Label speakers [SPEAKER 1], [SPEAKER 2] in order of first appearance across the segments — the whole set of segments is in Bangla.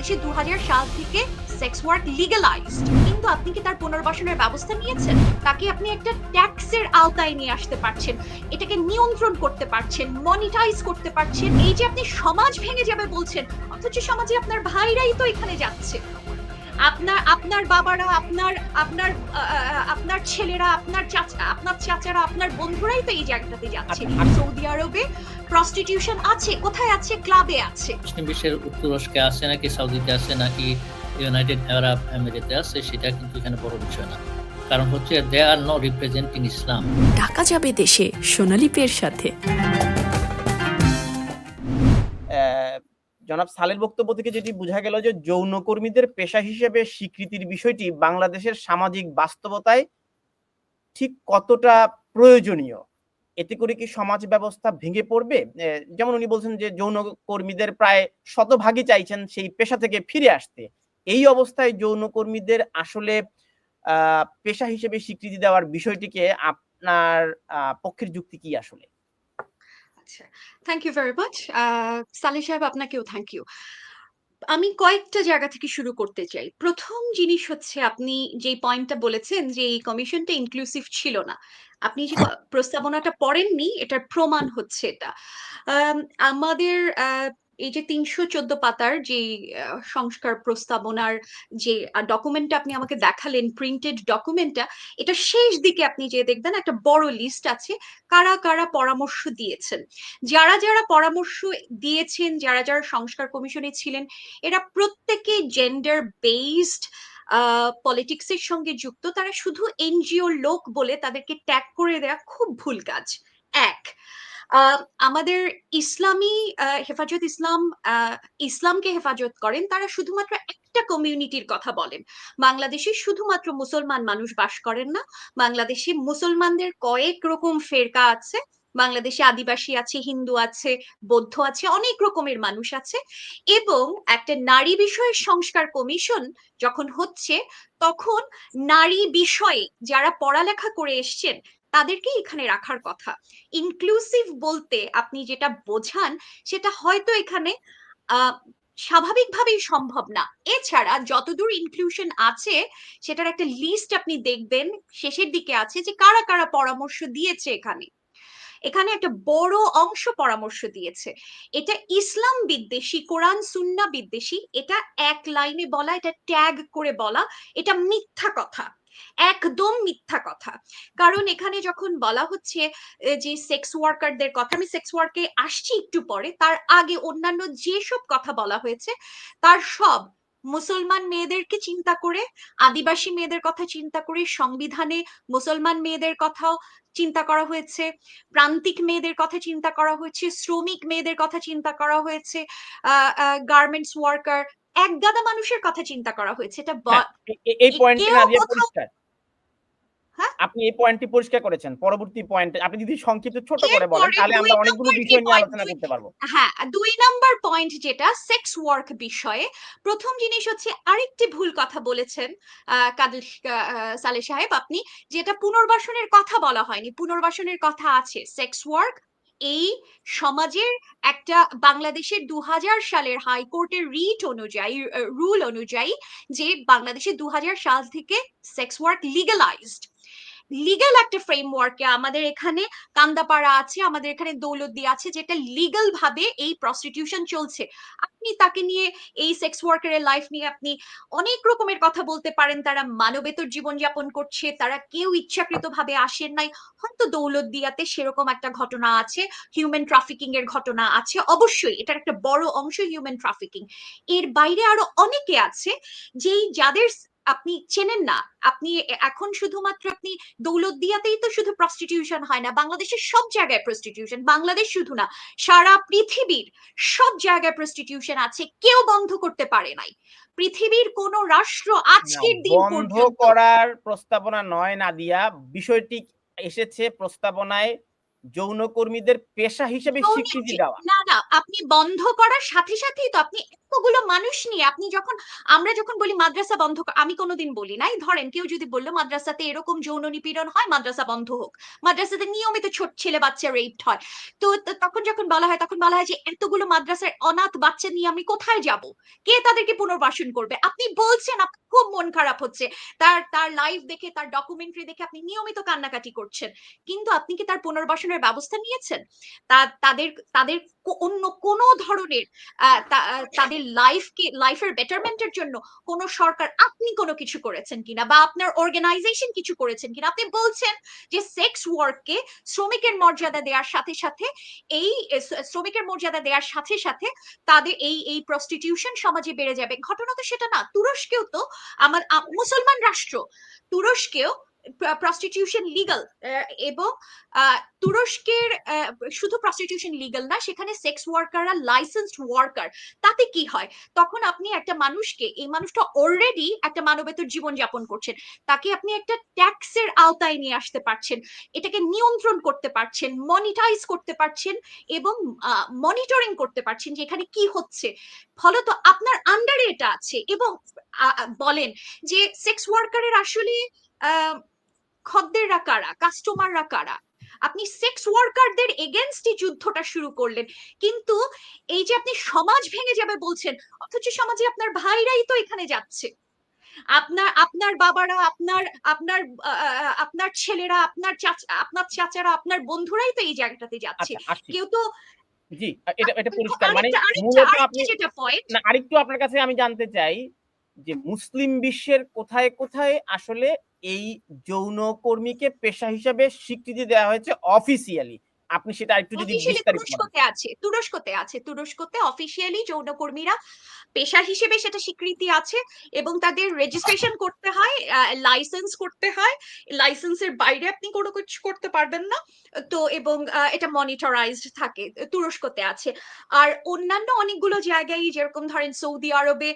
[SPEAKER 1] বাংলাদেশে দু সাল থেকে সেক্স ওয়ার্ক লিগালাইজড কিন্তু আপনি কি তার পুনর্বাসনের ব্যবস্থা নিয়েছেন? তাকে আপনি একটা ট্যাক্সের আওতায় নিয়ে আসতে পারছেন। এটাকে নিয়ন্ত্রণ করতে পারছেন মনিটাইজ করতে পারছেন। এই যে আপনি সমাজ ভেঙে যাবে বলছেন অথচ সমাজে আপনার ভাইরাই তো এখানে যাচ্ছে। আপনার আপনার বাবারা আপনার আপনার আপনার ছেলেরা আপনার চাচা আপনার চাচারা আপনার বন্ধুরাই তো এই জায়গাটাতে যাচ্ছে। সৌদি আরবে প্রস্টিটিউশন আছে? কোথায় আছে? ক্লাবে আছে।
[SPEAKER 2] মুসলিম বিশ্বের তুরস্কে আছে নাকি সৌদিতে আছে নাকি ইউনাইটেড আরব এমিরেতে আছে সেটা কিন্তু এখানে বড় বিষয় না। কারণ হচ্ছে they are no representing Islam
[SPEAKER 3] Dhaka যাবে দেশে সোনালী পের সাথে।
[SPEAKER 4] আহ, জনাব সালের বক্তব্য থেকে যেটি বোঝা গেল যে যৌনকর্মীদের পেশা হিসেবে স্বীকৃতির বিষয়টি বাংলাদেশের সামাজিক বাস্তবতায় ঠিক কতটা প্রয়োজনীয়। এতে করে কি সমাজ ব্যবস্থা ভেঙে পড়বে? যেমন উনি বলছেন যে যৌনকর্মীদের প্রায় শতভাগই চাইছেন সেই পেশা থেকে ফিরে আসতে। এই অবস্থায় যৌনকর্মীদের আসলে আহ, পেশা হিসেবে স্বীকৃতি দেওয়ার বিষয়টিকে আপনার পক্ষের যুক্তি কি আসলে?
[SPEAKER 1] আচ্ছা থ্যাংক ইউ ভেরি মাচ সালে সাহেব আপনাকেও থ্যাংক ইউ আমি কয়েকটা জায়গা থেকে শুরু করতে চাই। প্রথম জিনিস হচ্ছে আপনি যে পয়েন্টটা বলেছেন যে এই কমিশনটা ইনক্লুসিভ ছিল না। আপনি যে প্রস্তাবনাটা পড়েননি এটার প্রমাণ হচ্ছে এটা। আম, আমাদের আহ, এই যে তিনশো চোদ্দ পাতার যে সংস্কার প্রস্তাবনার যে ডকুমেন্টটা আপনি আমাকে দেখালেন প্রিন্টেড ডকুমেন্টটা এটা শেষ দিকে আপনি যে দেখবেন একটা বড় লিস্ট আছে, কারা কারা পরামর্শ দিয়েছেন। যারা যারা পরামর্শ দিয়েছেন, যারা যারা সংস্কার কমিশনে ছিলেন, এরা প্রত্যেকে জেন্ডার বেসড পলিটিক্সের সঙ্গে যুক্ত। তারা শুধু এনজিও লোক বলে তাদেরকে ট্যাগ করে দেওয়া খুব ভুল কাজ। আমাদের ইসলামী হেফাজত ইসলাম ইসলামকে হেফাজত করেন, তারা শুধুমাত্র একটা কমিউনিটির কথা বলেন। বাংলাদেশে শুধুমাত্র মুসলমান মানুষ বাস করেন না, বাংলাদেশে মুসলমানদের কয়েক রকম ফেরকা আছে, বাংলাদেশে আদিবাসী আছে, হিন্দু আছে, বৌদ্ধ আছে, অনেক রকমের মানুষ আছে। এবং একটা নারী বিষয়ের সংস্কার কমিশন যখন হচ্ছে, তখন নারী বিষয়ে যারা পড়ালেখা করে এসছেন তাদেরকে এখানে রাখার কথা। ইনক্লুসিভ বলতে আপনি যেটা বোঝান, সেটা হয়তো এখানে স্বাভাবিকভাবেই সম্ভব না। এছাড়া যতদূর ইনক্লুশন আছে, সেটার একটা লিস্ট আপনি দেখবেন, শেষের দিকে আছে যে কারা কারা পরামর্শ দিয়েছে এখানে। এখানে একটা বড় অংশ পরামর্শ দিয়েছে। এটা ইসলাম বিদ্বেষী, কোরআন, সুন্না বিদ্বেষী, এটা এক লাইনে বলা, এটা ট্যাগ করে বলা, এটা মিথ্যা কথা। একদম মিথ্যা কথা। কারণ এখানে যখন বলা হচ্ছে যে সেক্স ওয়ার্কারদের কথা, আমি সেক্স ওয়ার্কে আসছি একটু পরে, তার আগে অন্যান্য যেসব কথা বলা হয়েছে, তার সব মুসলমান মেয়েদেরকে চিন্তা করে, আদিবাসী মেয়েদের কথা চিন্তা করে, সংবিধানে মুসলমান মেয়েদের কথাও চিন্তা করা হয়েছে, প্রান্তিক মেয়েদের কথা চিন্তা করা হয়েছে, শ্রমিক মেয়েদের কথা চিন্তা করা হয়েছে গার্মেন্টস ওয়ার্কার এক গাদা মানুষের কথা চিন্তা করা হয়েছে এটা
[SPEAKER 4] হ্যাঁ, এই পয়েন্টটি নাদিয়া পরিষ্কার।
[SPEAKER 1] হ্যাঁ?
[SPEAKER 4] আপনি এই পয়েন্টটি পরিষ্কার করেছেন। পরবর্তী পয়েন্ট আপনি যদি সংক্ষিপ্ত ছোট করে বলেন তাহলে আমরা অনেকগুলো বিষয় নিয়ে আলোচনা করতে পারব।
[SPEAKER 1] হ্যাঁ দুই নাম্বার পয়েন্ট যেটা সেক্স ওয়ার্ক বিষয়ে প্রথম জিনিস হচ্ছে আরেকটি ভুল কথা বলেছেন আহ, সালে সাহেব আপনি যেটা পুনর্বাসনের কথা বলা হয়নি পুনর্বাসনের কথা আছে সেক্স ওয়ার্ক এই সমাজের একটা বাংলাদেশের দু হাজার সালের হাইকোর্টের রিট অনুযায়ী রুল অনুযায়ী যে বাংলাদেশে দু হাজার সাল থেকে সেক্স ওয়ার্ক লিগালাইজড লিগ্যাল একটা ফ্রেমওয়ার্কে আমাদের এখানে কান্দাপাড়া আছে, আমাদের এখানে দৌলতদি আছে, যেটা লিগ্যাল ভাবে এই প্রস্টিটিউশন চলছে। আপনি তাকে নিয়ে এই সেক্স ওয়ার্কারের লাইফ নিয়ে আপনি অনেক রকমের কথা বলতে পারেন। তারা মানবেতর জীবনযাপন করছে, তারা কেউ ইচ্ছাকৃত ভাবে আসেন নাই। হয়তো দৌলতদিয়াতে সেরকম একটা ঘটনা আছে হিউম্যান ট্রাফিকিং এর ঘটনা আছে। অবশ্যই এটার একটা বড় অংশ হিউম্যান ট্রাফিকিং এর বাইরে আরও অনেকে আছে, যেই যাদের আপনি চেনেন না। আপনি এখন শুধুমাত্র আপনি দৌলতদিয়াতেই তো শুধু প্রস্টিটিউশন হয় না বাংলাদেশের সব জায়গায় প্রস্টিটিউশন বাংলাদেশ শুধু না সারা পৃথিবীর সব জায়গায় প্রস্টিটিউশন আছে কেউ বন্ধ করতে পারে নাই। পৃথিবীর কোন রাষ্ট্র আজকের দিন
[SPEAKER 4] বন্ধ করার প্রস্তাবনা নয় নাদিয়া। বিষয়টি এসেছে প্রস্তাবনায় যৌনকর্মীদের পেশা হিসেবে স্বীকৃতি দেওয়া।
[SPEAKER 1] না না আপনি বন্ধ করার সাথে সাথেই তো আপনি এতগুলো মানুষ নিয়ে আপনি যখন, আমরা যখন বলি মাদ্রাসা বন্ধ আমি কোনোদিন বলি নাই। ধরেন কেউ যদি বলল, মাদ্রাসাতে এরকম যৌন নিপীড়ন হয়, মাদ্রাসা বন্ধ হোক। মাদ্রাসাতে নিয়মিত ছোট ছেলে বাচ্চা রেপড হয়। তো তখন যখন বলা হয়, তখন বলা হয় যে, এতগুলো মাদ্রাসার অনাথ বাচ্চা নিয়ে আমি কোথায় যাব? কে তাদেরকে পুনর্বাসন করবে? আপনি বলছেন, আপনার খুব মন খারাপ হচ্ছে। তার তার লাইভ দেখে, তার ডকুমেন্টারি দেখে আপনি নিয়মিত কান্নাকাটি করছেন। কিন্তু আপনি কি তার পুনর্বাসনের ব্যবস্থা নিয়েছেন? তাদের তাদের অন্য কোনো ধরনের তাদের লাইফকে লাইফের বেটারমেন্টের জন্য কোনো সরকার আপনি কোনো কিছু করেছেন কিনা বা আপনার অর্গানাইজেশন কিছু করেছেন কিনা? আপনি বলছেন যে সেক্স ওয়ার্ককে শ্রমিকের মর্যাদা দেওয়ার সাথে সাথে এই শ্রমিকের মর্যাদা দেওয়ার সাথে সাথে তাদের এই এই প্রস্টিটিউশন সমাজে বেড়ে যাবে। ঘটনা তো সেটা না। তুরস্কেও তো আমার মুসলমান রাষ্ট্র, তুরস্কেও প্রস্টিটিউশন লিগাল এবং তুরস্কের শুধু প্রস্টিটিউশন লিগাল না, সেখানে সেক্স ওয়ার্কাররা লাইসেন্সড ওয়ার্কার তাতে কি হয়? তখন আপনি একটা মানুষকে, এই মানুষটা অলরেডি একটা মানবেতর জীবন যাপন করছেন, তাকে আপনি একটা ট্যাক্সের আওতায় নিয়ে আসতে পারছেন, এটাকে নিয়ন্ত্রণ করতে পারছেন মনিটাইজ করতে পারছেন, এবং মনিটরিং করতে পারছেন যে এখানে কি হচ্ছে। ফলত আপনার আন্ডারে এটা আছে, এবং বলেন যে সেক্স ওয়ার্কারের আসলে খদ্দেররা কারা? কাস্টমাররা কারা? আপনি সেক্স ওয়ার্কারদের এগেনস্টই যুদ্ধটা শুরু করলেন। কিন্তু এই যে আপনি সমাজ ভেঙে যাবে বলছেন অথচ সমাজে আপনার ভাইরাই তো এখানে যাচ্ছে। আপনার আপনার বাবারা আপনার আপনার আপনার ছেলেরা আপনার চাচা আপনার চাচারা আপনার বন্ধুরাই তো এই জায়গাটাতে যাচ্ছে।
[SPEAKER 4] আচ্ছা
[SPEAKER 1] কেউ তো
[SPEAKER 4] জি এটা এটা পরিষ্কার। মানে মূলত আপনি
[SPEAKER 1] যেটা পয়েন্ট
[SPEAKER 4] না আরেকটু আপনার কাছে আমি জানতে চাই যে মুসলিম বিশ্বের কোথায় কোথায় আসলে এই যৌন কর্মীকে পেশা হিসাবে স্বীকৃতি দেওয়া হয়েছে অফিসিয়ালি আপনি সেটা আরেকটু যদি
[SPEAKER 1] তুরস্কতে আছে তুরস্কতে আছে তুরস্কতে অফিসিয়ালি যৌনকর্মীরা পেশা হিসেবে সেটা স্বীকৃতি আছে এবং তাদের রেজিস্ট্রেশন করতে হয় লাইসেন্স করতে হয়। লাইসেন্সের বাইরে আপনি কোনো কিছু করতে পারবেন না। তো এবং এটা মনিটরাইজড থাকে তুরস্কতে আছে। আর অন্যান্য অনেকগুলো জায়গায় যেরকম ধরেন সৌদি আরবে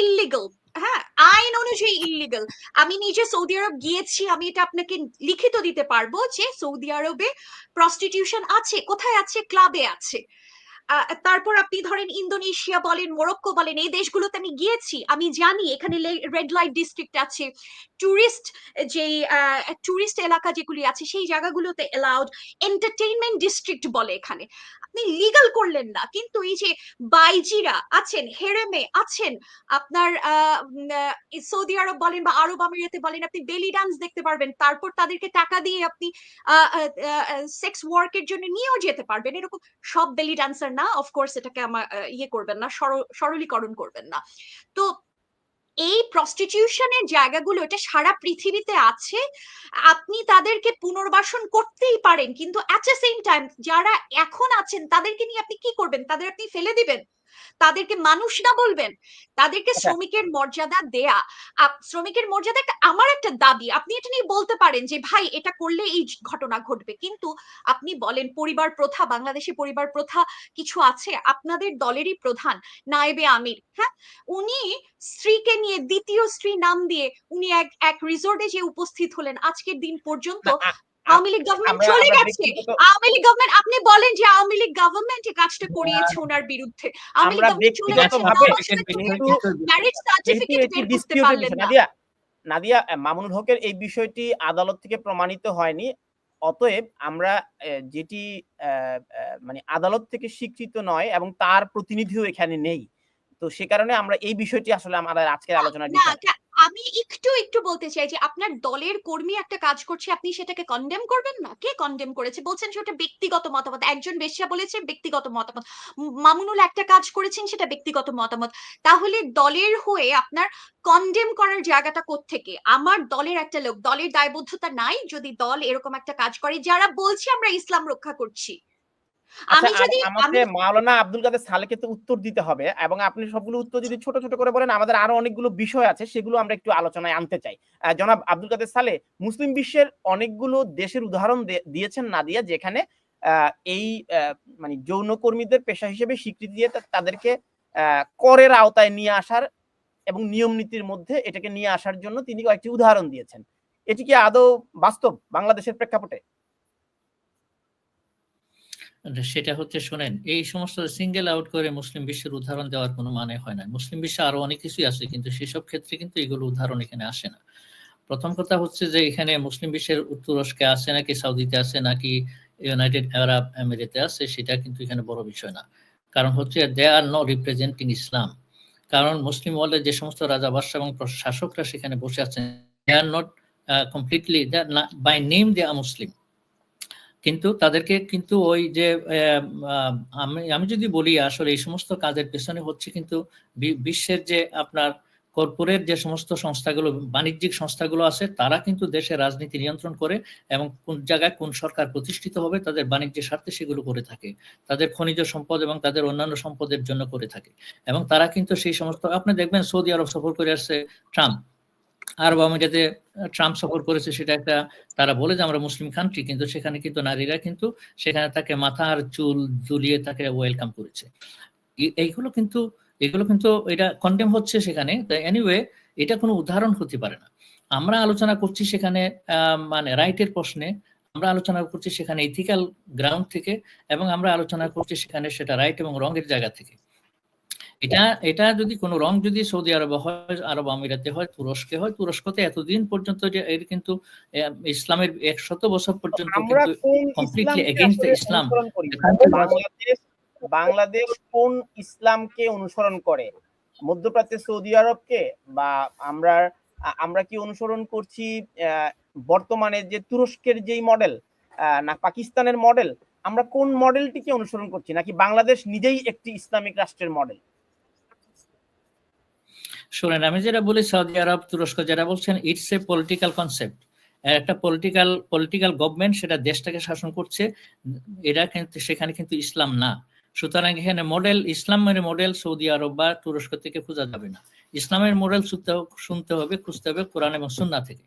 [SPEAKER 1] ইললিগাল হ্যাঁ আইন অনুযায়ী ইলিগাল আমি নিজে সৌদি আরব গিয়েছি, আমি এটা আপনাকে লিখিত দিতে পারব যে সৌদি আরবে প্রস্টিটিউশন আছে, কোথায় আছে? ক্লাবে আছে। তারপর আপনি ধরেন ইন্দোনেশিয়া বলেন, মোরক্কো বলেন, এই দেশগুলোতে আমি গিয়েছি। আমি জানি এখানে রেড লাইট ডিস্ট্রিক্ট আছে। টুরিস্ট যে টুরিস্ট এলাকা যেগুলি আছে, সেই জায়গাগুলোতে এলাউড এন্টারটেইনমেন্ট ডিস্ট্রিক্ট বলে এখানে। আপনি লিগাল করলেন না, কিন্তু এই যে বাইজিরা আছেন, হেরেমে আছেন, আপনার সৌদি আরব বলেন বা আরব আমিরাতে বলেন, আপনি বেলি ডান্স দেখতে পারবেন। তারপর তাদেরকে টাকা দিয়ে আপনি সেক্স ওয়ার্কের জন্য নিয়েও যেতে পারবেন। এরকম সব বেলি ডান্সার না অফকোর্স এটাকে আমার ইয়ে করবেন না সরলীকরণ করবেন না। তো এই প্রস্টিটিউশনের জায়গাগুলো, এটা সারা পৃথিবীতে আছে, আপনি তাদেরকে পুনর্বাসন করতেই পারেন, কিন্তু অ্যাট সেম টাইম যারা এখন আছেন, তাদেরকে নিয়ে আপনি কি করবেন? তাদের আপনি ফেলে দিবেন? তাদেরকে মানুষ না বলবেন তাদেরকে
[SPEAKER 4] আচ্ছা।
[SPEAKER 1] শ্রমিকের মর্যাদা দেয়া শ্রমিকের মর্যাদা একটা আমার একটা দাবি আপনি এটা নিয়ে বলতে পারেন যে ভাই এটা করলে এই ঘটনা ঘটবে। কিন্তু আপনি বলেন পরিবার প্রথা বাংলাদেশে পরিবার প্রথা কিছু আছে আপনাদের দলেরই প্রধান নায়েবে আমির। হ্যাঁ? উনি স্ত্রীকে নিয়ে দ্বিতীয় স্ত্রী নাম দিয়ে উনি এক এক রিসোর্টে যে উপস্থিত হলেন আজকের দিন পর্যন্ত আওয়ামী লীগ গভর্নমেন্ট চলে গেছে। আওয়ামী লীগ গভর্নমেন্ট আপনি বলেন যে আওয়ামী লীগ গভর্নমেন্ট এই কাজটা করিয়েছে ওনার বিরুদ্ধে। আওয়ামী লীগ গভর্নমেন্ট চলে গেছে। ম্যারেজ সার্টিফিকেট বের করতে পারলেন না।
[SPEAKER 4] নাদিয়া মামুনুল হকের এই বিষয়টি আদালত থেকে প্রমাণিত হয়নি। অতএব আমরা যেটি মানে আদালত থেকে স্বীকৃত নয় এবং তার প্রতিনিধিও এখানে নেই। তো সে কারণে আমরা এই বিষয়টি আসলে আমাদের আজকের আলোচনার
[SPEAKER 1] না
[SPEAKER 4] বিষয়।
[SPEAKER 1] কা- আমি একটু একটু বলতে চাই যে আপনার দলের কর্মী একটা কাজ করছে, আপনি সেটাকে কন্ডেম করবেন না? কে কন্ডেম করেছে? বলছেন সেটা ব্যক্তিগত মতামত। একজন বেশ্যা বলেছে, ব্যক্তিগত মতামত। মামুনুল একটা কাজ করেছেন, সেটা ব্যক্তিগত মতামত। তাহলে দলের হয়ে আপনার কন্ডেম করার জায়গাটা থেকে আমার দলের একটা লোক, দলের দায়বদ্ধতা নাই যদি দল এরকম একটা কাজ করে, যারা বলছে আমরা ইসলাম রক্ষা করছি। আমি
[SPEAKER 4] আচ্ছা
[SPEAKER 1] যদি
[SPEAKER 4] আমাকে মাওলানা আব্দুল কাদের সালেকে তো উত্তর দিতে হবে এবং আপনি সবগুলো উত্তর যদি ছোট ছোট করে বলেন আমাদের আরও অনেকগুলো বিষয় আছে সেগুলো আমরা একটু আলোচনায় আনতে চাই। জনাব আব্দুল কাদের সালে মুসলিম বিশ্বের অনেকগুলো দেশের উদাহরণ দিয়েছেন নাদিয়া যেখানে আহ, এই মানে যৌনকর্মীদের পেশা হিসেবে স্বীকৃতি দিয়ে তাদেরকে আহ, করের আওতায় নিয়ে আসার এবং নিয়ম নীতির মধ্যে এটাকে নিয়ে আসার জন্য তিনি কয়েকটি উদাহরণ দিয়েছেন। এটি কি আদৌ বাস্তব বাংলাদেশের প্রেক্ষাপটে?
[SPEAKER 2] সেটা হচ্ছে শোনেন, এই সমস্ত সিঙ্গেল আউট করে মুসলিম বিশ্বের উদাহরণ দেওয়ার কোনো মানে হয় না। মুসলিম বিশ্বে আরও অনেক কিছুই আছে, কিন্তু সেসব ক্ষেত্রে কিন্তু এগুলো উদাহরণ এখানে আসে না। প্রথম কথা হচ্ছে যে, এখানে মুসলিম বিশ্বের তুরস্কে আছে নাকি সৌদিতে আছে নাকি ইউনাইটেড আরব এমিরেতে আছে, সেটা কিন্তু এখানে বড় বিষয় না। কারণ হচ্ছে দে আর নো রিপ্রেজেন্টিং ইসলাম। কারণ মুসলিম ওয়ার্ল্ডের যে সমস্ত রাজা, বাদশাহ এবং শাসকরা সেখানে বসে আছেন they are not completely by name they are Muslim কিন্তু তাদেরকে কিন্তু ওই যে আমি আমি যদি বলি আসলে এই সমস্ত কাজের পেছনে হচ্ছে কিন্তু বিশ্বের যে আপনার কর্পোরেট যে সমস্ত সংস্থাগুলো, বাণিজ্যিক সংস্থাগুলো আছে, তারা কিন্তু দেশের রাজনীতি নিয়ন্ত্রণ করে এবং কোন জায়গায় কোন সরকার প্রতিষ্ঠিত হবে তাদের বাণিজ্যের স্বার্থে সেগুলো করে থাকে। তাদের খনিজ সম্পদ এবং তাদের অন্যান্য সম্পদের জন্য করে থাকে। এবং তারা কিন্তু সেই সমস্ত, আপনি দেখবেন সৌদি আরব সফর করে আসছে ট্রাম্প। আরব আমিরাতে ট্রাম্প সফর করেছে সেটা একটা, তারা বলে যে আমরা মুসলিম কান্ট্রি কিন্তু সেখানে কিন্তু নারীরা কিন্তু সেখানে তাকে মাথার চুল ঝুলিয়ে তাকে ওয়েলকাম করেছে। এইগুলো কিন্তু, এগুলো কিন্তু এটা কন্টেম হচ্ছে সেখানে। এনিওয়ে এটা কোনো উদাহরণ হতে পারে না। আমরা আলোচনা করছি সেখানে মানে রাইটের প্রশ্নে, আমরা আলোচনা করছি সেখানে ইথিক্যাল গ্রাউন্ড থেকে, এবং আমরা আলোচনা করছি সেখানে সেটা রাইট এবং রঙের জায়গা থেকে। এটা এটা যদি কোনো রং যদি সৌদি আরবে হয় আরব আমিরাতে হয় তুরস্কে হয় তুরস্কতে এতদিন পর্যন্ত যে এর কিন্তু ইসলামের একশত বছর পর্যন্ত এখানে-
[SPEAKER 4] বাংলাদেশ কোন ইসলামকে অনুসরণ করে? মধ্যপ্রাচ্যের সৌদি আরবকে? বা আমরা আমরা কি অনুসরণ করছি আহ, বর্তমানে যে তুরস্কের যেই মডেল না পাকিস্তানের মডেল আমরা কোন মডেলটিকে অনুসরণ করছি? নাকি বাংলাদেশ নিজেই একটি ইসলামিক রাষ্ট্রের মডেল
[SPEAKER 2] শোনেন, আমি যেটা বলি, সৌদি আরব, তুরস্ক যেটা বলছেন ইটস এ পলিটিক্যাল কনসেপ্ট একটা পলিটিক্যাল পলিটিক্যাল গভর্নমেন্ট সেটা দেশটাকে শাসন করছে, এটা কিন্তু, সেখানে কিন্তু ইসলাম না। সুতরাং এখানে মডেল ইসলামের মডেল সৌদি আরব বা তুরস্ক থেকে খোঁজা যাবে না। ইসলামের মডেল শুনতে হবে, খুঁজতে হবে কোরআন এবং সুন্না থেকে।